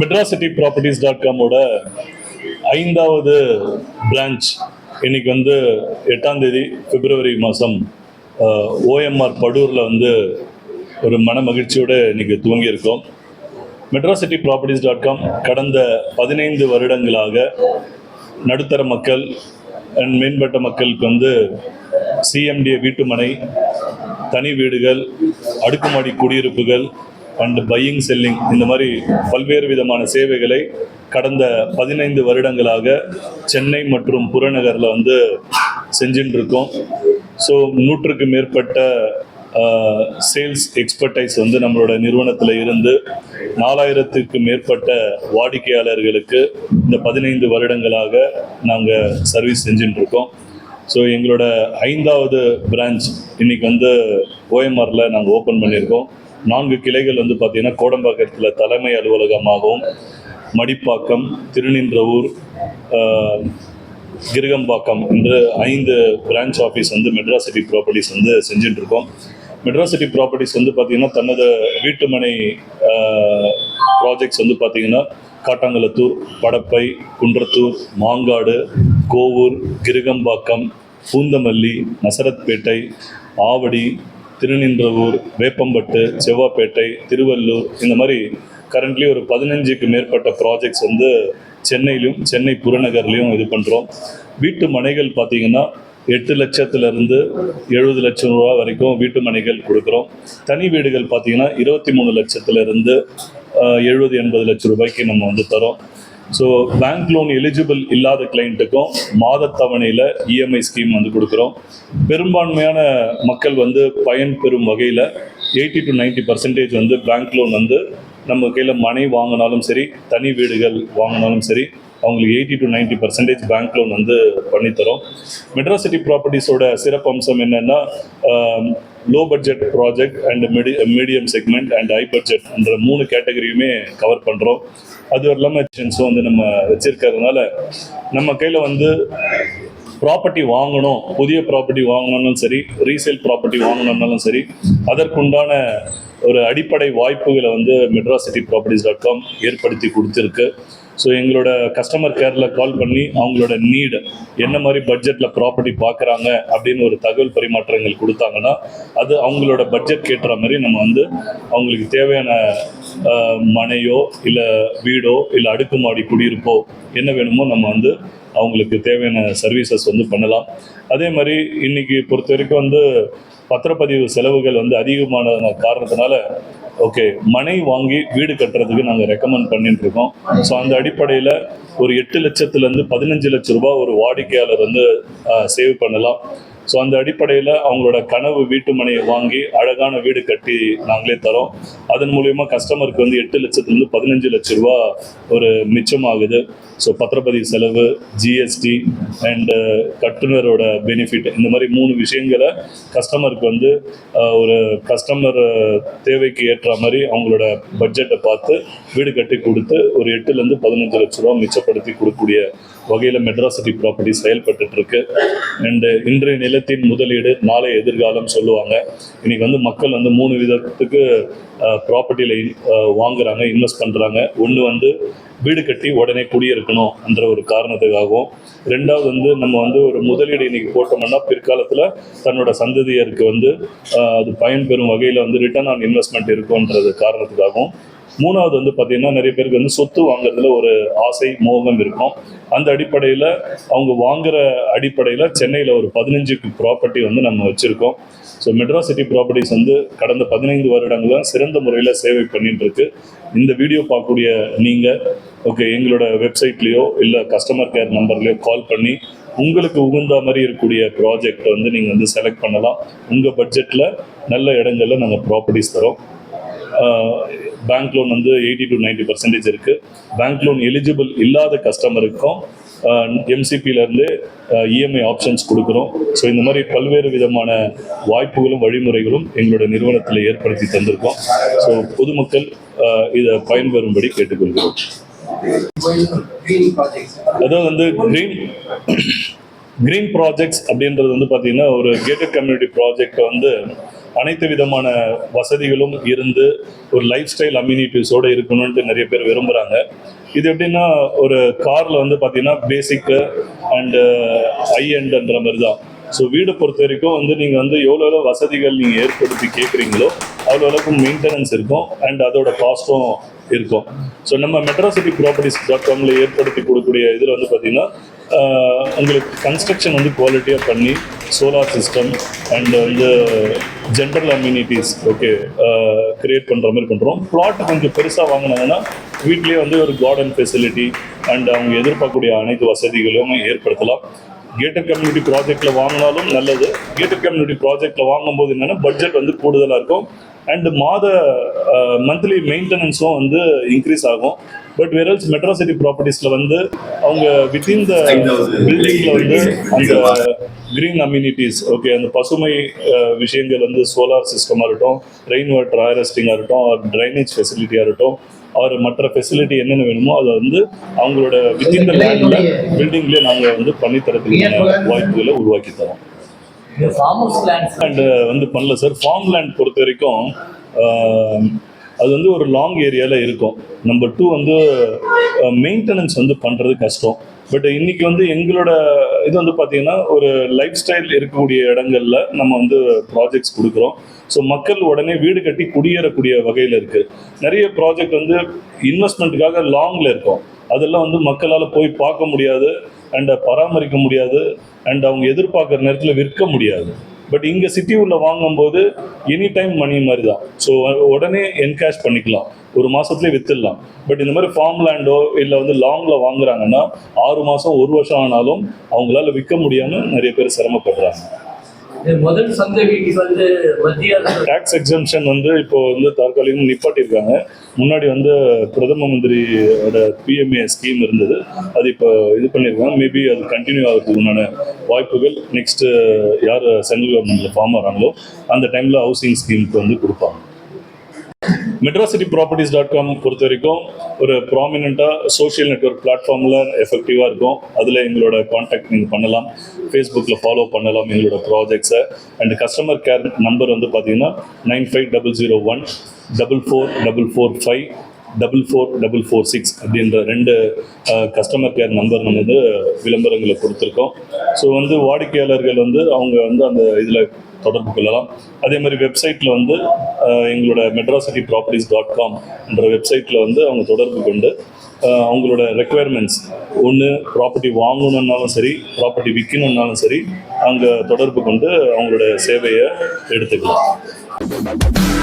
Madras City properties dot காமோட ஐந்தாவது branch இன்னைக்கு வந்து எட்டாம் தேதி பிப்ரவரி மாதம் ஓஎம்ஆர் படூரில் வந்து ஒரு மன மகிழ்ச்சியோடு இன்னைக்கு துவங்கியிருக்கோம். மெட்ராசிட்டி ப்ராப்பர்ட்டிஸ் டாட் காம் கடந்த பதினைந்து வருடங்களாக நடுத்தர மக்கள் அண்ட் மேம்பட்ட மக்களுக்கு வந்து சிஎம்டிஏ வீட்டுமனை தனி வீடுகள் அடுக்குமாடி குடியிருப்புகள் அண்ட் பையிங் செல்லிங் இந்த மாதிரி பல்வேறு விதமான சேவைகளை கடந்த பதினைந்து வருடங்களாக சென்னை மற்றும் புறநகரில் வந்து செஞ்சுட்டு இருக்கோம் ஸோ நூற்றுக்கு மேற்பட்ட சேல்ஸ் எக்ஸ்பர்டைஸ் வந்து நம்மளோட நிறுவனத்தில் இருந்து நாலாயிரத்துக்கு மேற்பட்ட வாடிக்கையாளர்களுக்கு இந்த பதினைந்து வருடங்களாக நாங்கள் சர்வீஸ் செஞ்சுட்டு இருக்கோம் ஸோ எங்களோட ஐந்தாவது பிரான்ச் இன்னைக்கு வந்து ஓஎம்ஆரில் நாங்கள் ஓப்பன் பண்ணியிருக்கோம். நான்கு கிளைகள் வந்து பார்த்திங்கன்னா கோடம்பாக்கத்தில் தலைமை அலுவலகமாகவும் மடிப்பாக்கம் திருநின்றவூர் கிருகம்பாக்கம் என்று ஐந்து பிரான்ச் ஆஃபீஸ் வந்து மெட்ராஸ் சிட்டி ப்ராப்பர்ட்டிஸ் வந்து செஞ்சுட்டு இருக்கோம் மெட்ராஸ் சிட்டி ப்ராப்பர்ட்டிஸ் வந்து பார்த்திங்கன்னா தனது வீட்டுமனை ப்ராஜெக்ட்ஸ் வந்து பார்த்திங்கன்னா காட்டாங்கலத்தூர் படப்பை குன்றத்தூர் மாங்காடு கோவூர் கிருகம்பாக்கம் பூந்தமல்லி நசரத்பேட்டை ஆவடி திருநின்றவூர் வேப்பம்பட்டு செவ்வாப்பேட்டை திருவள்ளூர் இந்த மாதிரி கரண்ட்லி ஒரு பதினஞ்சுக்கு மேற்பட்ட ப்ராஜெக்ட்ஸ் வந்து சென்னையிலும் சென்னை புறநகர்லையும் இது பண்ணுறோம் வீட்டு மனைகள் பார்த்தீங்கன்னா எட்டு லட்சத்திலிருந்து எழுபது லட்சம் ரூபா வரைக்கும் வீட்டு மனைகள் கொடுக்குறோம். தனி வீடுகள் பார்த்தீங்கன்னா இருபத்தி மூணு லட்சத்திலிருந்து எழுபது எண்பது லட்சம் ரூபாய்க்கு நம்ம வந்து தரோம். ஸோ பேங்க் லோன் எலிஜிபிள் இல்லாத கிளைண்ட்டுக்கும் மாதத்தவணையில் இஎம்ஐ ஸ்கீம் வந்து கொடுக்குறோம். பெரும்பான்மையான மக்கள் வந்து பயன் பெறும் வகையில் எயிட்டி டு 90% பர்சன்டேஜ் வந்து பேங்க் லோன் வந்து நம்ம கையில் மனை வாங்கினாலும் சரி தனி வீடுகள் வாங்கினாலும் சரி அவங்களுக்கு eighty to 90% percentage bank loan வந்து பண்ணித்தரோம். மெட்ராசிட்டி ப்ராப்பர்ட்டிஸோட சிறப்பு அம்சம் என்னென்னா low budget project and medi medium segment and high பட்ஜெட்ன்ற மூணு கேட்டகரியுமே கவர் பண்ணுறோம் அது இல்லாமல் சென்ஸும் வந்து நம்ம வச்சிருக்கிறதுனால நம்ம கையில் வந்து ப்ராப்பர்ட்டி வாங்கணும் புதிய ப்ராப்பர்ட்டி வாங்கணும்னாலும் சரி ரீசேல் ப்ராப்பர்ட்டி வாங்கணும்னாலும் சரி அதற்குண்டான ஒரு அடிப்படை வாய்ப்புகளை வந்து Madras city properties dot com ஏற்படுத்தி கொடுத்துருக்கு. ஸோ எங்களோட கஸ்டமர் கேரில் கால் பண்ணி அவங்களோட நீடு என்ன மாதிரி பட்ஜெட்டில் ப்ராப்பர்ட்டி பார்க்குறாங்க அப்படின்னு ஒரு தகவல் பரிமாற்றங்கள் கொடுத்தாங்கன்னா அது அவங்களோட பட்ஜெட் கேட்டுற மாதிரி நம்ம வந்து அவங்களுக்கு தேவையான மனையோ இல்லை வீடோ இல்லை அடுக்குமாடி குடியிருப்போ என்ன வேணுமோ நம்ம வந்து அவங்களுக்கு தேவையான சர்வீசஸ் வந்து பண்ணலாம். அதே மாதிரி இன்னைக்கு பொறுத்த வரைக்கும் வந்து பத்திரப்பதிவு செலவுகள் வந்து அதிகமான காரணத்தினால ஓகே மனை வாங்கி வீடு கட்டுறதுக்கு நாங்கள் ரெக்கமெண்ட் பண்ணிட்டு இருக்கோம். ஸோ அந்த அடிப்படையில் ஒரு எட்டு லட்சத்துலேருந்து பதினஞ்சு லட்ச ரூபாய் ஒரு வாடிக்கையாளர் வந்து சேவ் பண்ணலாம். ஸோ அந்த அடிப்படையில் அவங்களோட கனவு வீட்டு மனையை வாங்கி அழகான வீடு கட்டி நாங்களே தரோம். அதன் மூலயமா கஸ்டமருக்கு வந்து எட்டு லட்சத்துலேருந்து பதினஞ்சு லட்ச ரூபா ஒரு மிச்சமாகுது. ஸோ பத்திரப்பதிவு செலவு ஜிஎஸ்டி அண்டு uh, கட்டுனரோட பெனிஃபிட் இந்த மாதிரி மூணு விஷயங்களை கஸ்டமருக்கு வந்து uh, ஒரு கஸ்டமர் uh, தேவைக்கு ஏற்ற மாதிரி அவங்களோட பட்ஜெட்டை பார்த்து வீடு கட்டி கொடுத்து ஒரு எட்டுலேருந்து பதினஞ்சு லட்ச ரூபா மிச்சப்படுத்தி கொடுக்கக்கூடிய வகையில் மெட்ராசிட்டி ப்ராப்பர்ட்டி செயல்பட்டு இருக்கு. அண்டு இன்றைய நிலத்தின் முதலீடு நாளை எதிர்காலம் சொல்லுவாங்க. இன்னைக்கு வந்து மக்கள் வந்து மூணு விதத்துக்கு ப்ராப்பர்ட்டியில் வாங்குறாங்க இன்வெஸ்ட் பண்ணுறாங்க ஒன்று வந்து வீடு கட்டி உடனே குடியிருக்கணும் என்ற ஒரு காரணத்துக்காகவும் ரெண்டாவது வந்து நம்ம வந்து ஒரு முதலீடு இன்னைக்கு போட்டோம்னா பிற்காலத்தில் தன்னோட சந்ததியருக்கு வந்து அது பயன்பெறும் வகையில் வந்து ரிட்டர்ன் ஆன் இன்வெஸ்ட்மெண்ட் இருக்குன்றது காரணத்துக்காகவும் மூணாவது வந்து பார்த்தீங்கன்னா நிறைய பேருக்கு வந்து சொத்து வாங்குறதுல ஒரு ஆசை மோகம் இருக்கும். அந்த அடிப்படையில் அவங்க வாங்குற அடிப்படையில் சென்னையில் ஒரு பதினஞ்சுக்கு ப்ராப்பர்ட்டி வந்து நம்ம வச்சுருக்கோம். ஸோ மெட்ராஸ் சிட்டி ப்ராப்பர்ட்டிஸ் வந்து கடந்த பதினைந்து வருடங்களாக சிறந்த முறையில் சேவை பண்ணிட்டு இருக்கு. இந்த வீடியோ பார்க்கக்கூடிய நீங்கள் ஓகே எங்களோட வெப்சைட்லேயோ இல்லை கஸ்டமர் கேர் நம்பர்லேயோ கால் பண்ணி உங்களுக்கு உகுந்த மாதிரி இருக்கக்கூடிய ப்ராஜெக்ட் வந்து நீங்கள் வந்து செலக்ட் பண்ணலாம். உங்கள் பட்ஜெட்டில் நல்ல இடங்களில் நாங்கள் ப்ராப்பர்ட்டிஸ் தரோம். பேங்க் லோன் வந்து எயிட்டி டு 90% பர்சன்டேஜ் இருக்குது பேங்க் லோன் எலிஜிபிள் இல்லாத கஸ்டமருக்கும் எம்சிபியிலேருந்து இஎம்ஐ ஆப்ஷன்ஸ் கொடுக்குறோம். ஸோ இந்த மாதிரி பல்வேறு விதமான வாய்ப்புகளும் வழிமுறைகளும் எங்களோட நிறுவனத்தில் ஏற்படுத்தி தந்திருக்கோம். ஸோ பொதுமக்கள் இதை பயன்பெறும்படி கேட்டுக்கொள்கிறோம். அதாவது வந்து க்ரீன் க்ரீன் ப்ராஜெக்ட்ஸ் அப்படின்றது வந்து பார்த்தீங்கன்னா ஒரு கேட்டட் கம்யூனிட்டி ப்ராஜெக்டை வந்து அனைத்து விதமான வசதிகளும் இருந்து ஒரு லைஃப் ஸ்டைல் அம்யூனிட்டிஸோடு இருக்கணும்ட்டு நிறைய பேர் விரும்புகிறாங்க இது எப்படின்னா ஒரு காரில் வந்து பார்த்தீங்கன்னா பேசிக்கு அண்டு ஹை எண்டுன்ற uh, மாதிரி தான் ஸோ வீடை பொறுத்த வரைக்கும் வந்து நீங்கள் வந்து எவ்வளோ எவ்வளோ வசதிகள் நீங்கள் ஏற்படுத்தி கேட்குறீங்களோ அவ்வளோ அளவுக்கு மெயின்டெனன்ஸ் இருக்கும் அண்ட் அதோட காஸ்ட்டும் இருக்கும். ஸோ நம்ம மெட்ராசிட்டி ப்ராப்பர்ட்டிஸ் டாட் காமில் ஏற்படுத்தி கொடுக்கக்கூடிய இதில் வந்து பார்த்தீங்கன்னா உங்களுக்கு கன்ஸ்ட்ரக்ஷன் வந்து குவாலிட்டியாக பண்ணி சோலார் சிஸ்டம் அண்ட் வந்து ஜென்ரல் அம்யூனிட்டிஸ் ஓகே கிரியேட் பண்ணுற மாதிரி பண்ணுறோம் பிளாட் கொஞ்சம் பெருசாக வாங்கினாங்கன்னா வீட்லேயே வந்து ஒரு கார்டன் ஃபெசிலிட்டி அண்ட் அவங்க எதிர்பார்க்கக்கூடிய அனைத்து வசதிகளும் ஏற்படுத்தலாம். கேட்டட் கம்யூனிட்டி ப்ராஜெக்ட்ல வாங்கினாலும் நல்லது. கேட்டட் கம்யூனிட்டி ப்ராஜெக்ட்ல வாங்கும்போது என்னன்னா பட்ஜெட் வந்து கூடுதலாக இருக்கும். அண்ட் மாத மந்த்லி மெயின்டெனன்ஸும் வந்து இன்க்ரீஸ் ஆகும். பட் வெரல்ஸ் மெட்ரோ சிட்டி ப்ராப்பர்ட்டிஸில் வந்து அவங்க வித்தின் த பில்டிங்கில் வந்து அந்த கிரீன் அம்யூனிட்டிஸ் ஓகே அந்த பசுமை விஷயங்கள் வந்து சோலார் சிஸ்டமாக இருக்கட்டும் ரெயின் வாட்டர் ஹார்வெஸ்டிங்காக இருக்கட்டும் ட்ரைனேஜ் ஃபெசிலிட்டியாக இருக்கட்டும் அவர் மற்ற ஃபெசிலிட்டி என்னென்ன வேணுமோ அதை வந்து அவங்களோட வித்தின் த லேண்டில் பில்டிங்லேயே நாங்கள் வந்து பண்ணித்தரத்துக்கான வாய்ப்புகளை உருவாக்கி தரோம். அண்ட் வந்து பண்ணல சார் ஃபார்ம் லேண்ட் பொறுத்த வரைக்கும் அது வந்து ஒரு லாங் ஏரியாவில் இருக்கும். நம்பர் டூ வந்து மெயின்டெனன்ஸ் வந்து பண்ணுறது கஷ்டம். பட் இன்னைக்கு வந்து எங்களோட இது வந்து பார்த்தீங்கன்னா ஒரு லைஃப் ஸ்டைல் இருக்கக்கூடிய இடங்கள்ல நம்ம வந்து ப்ராஜெக்ட்ஸ் கொடுக்குறோம். ஸோ மக்கள் உடனே வீடு கட்டி குடியேறக்கூடிய வகையில் இருக்கு. நிறைய ப்ராஜெக்ட் வந்து இன்வெஸ்ட்மெண்ட்டுக்காக லாங்கில் இருக்கும். அதெல்லாம் வந்து மக்களால் போய் பார்க்க முடியாது. அண்ட் பராமரிக்க முடியாது. அண்ட் அவங்க எதிர்பார்க்குற நேரத்தில் விற்க முடியாது. பட் இங்கே சிட்டி உள்ள வாங்கும்போது எனி டைம் மணி மாதிரி தான் ஸோ உடனே என்கேஷ் பண்ணிக்கலாம். ஒரு மாதத்துலேயே வித்துடலாம். பட் இந்த மாதிரி ஃபார்ம் லேண்டோ இல்லை வந்து லாங்கில் வாங்குறாங்கன்னா ஆறு மாதம் ஒரு வருஷம் ஆனாலும் அவங்களால விற்க முடியாமல் நிறைய பேர் சிரமப்படுறாங்க. முதல் சந்ததிக்கு வந்து மத்திய டேக்ஸ் எக்ஸம்ஷன் வந்து இப்போ வந்து தற்காலிகம் நிப்பாட்டியிருக்காங்க. முன்னாடி வந்து பிரதம மந்திரியோட பிஎம்ஏ ஸ்கீம் இருந்தது. அது இப்போ இது பண்ணியிருக்காங்க. மேபி அது கண்டினியூ ஆகிறதுக்கு உண்டான வாய்ப்புகள் நெக்ஸ்ட் யார் சென்ட்ரல் கவர்மெண்ட்டில் ஃபார்ம் வராங்களோ அந்த டைமில் ஹவுசிங் ஸ்கீமுக்கு வந்து கொடுப்பாங்க. மெட்ராசிட்டி ப்ராப்பர்ட்டிஸ் டாட் காம் பொறுத்த வரைக்கும் ஒரு ப்ராமினெண்ட்டாக சோஷியல் நெட்ஒர்க் பிளாட்ஃபார்மில் எஃபெக்டிவாக இருக்கும். அதில் எங்களோட காண்டாக்ட் நீங்கள் பண்ணலாம். ஃபேஸ்புக்கில் ஃபாலோ பண்ணலாம் எங்களோட ப்ராஜெக்ட்ஸை அண்ட் கஸ்டமர் கேர் நம்பர் வந்து பார்த்தீங்கன்னா nine five double zero one double four double four five double four double four six அப்படின்ற ரெண்டு கஸ்டமர் கேர் நம்பர் நம்ம வந்து விளம்பரங்களை கொடுத்துருக்கோம். ஸோ வந்து வாடிக்கையாளர்கள் வந்து அவங்க வந்து அந்த இதில் தொடர்பு கொள்ளலாம். அதே மாதிரி வெப்சைட்டில் வந்து எங்களோட மெட்ராசிட்டி ப்ராப்பர்ட்டிஸ் டாட் காம் என்ற வெப்சைட்டில் வந்து அவங்க தொடர்பு கொண்டு அவங்களோட ரெக்குயர்மெண்ட்ஸ் ஒன்று ப்ராப்பர்ட்டி வாங்கணுன்னாலும் சரி ப்ராப்பர்ட்டி விற்கணுன்னாலும் சரி அங்கே தொடர்பு கொண்டு அவங்களோட சேவையை எடுத்துக்கலாம்.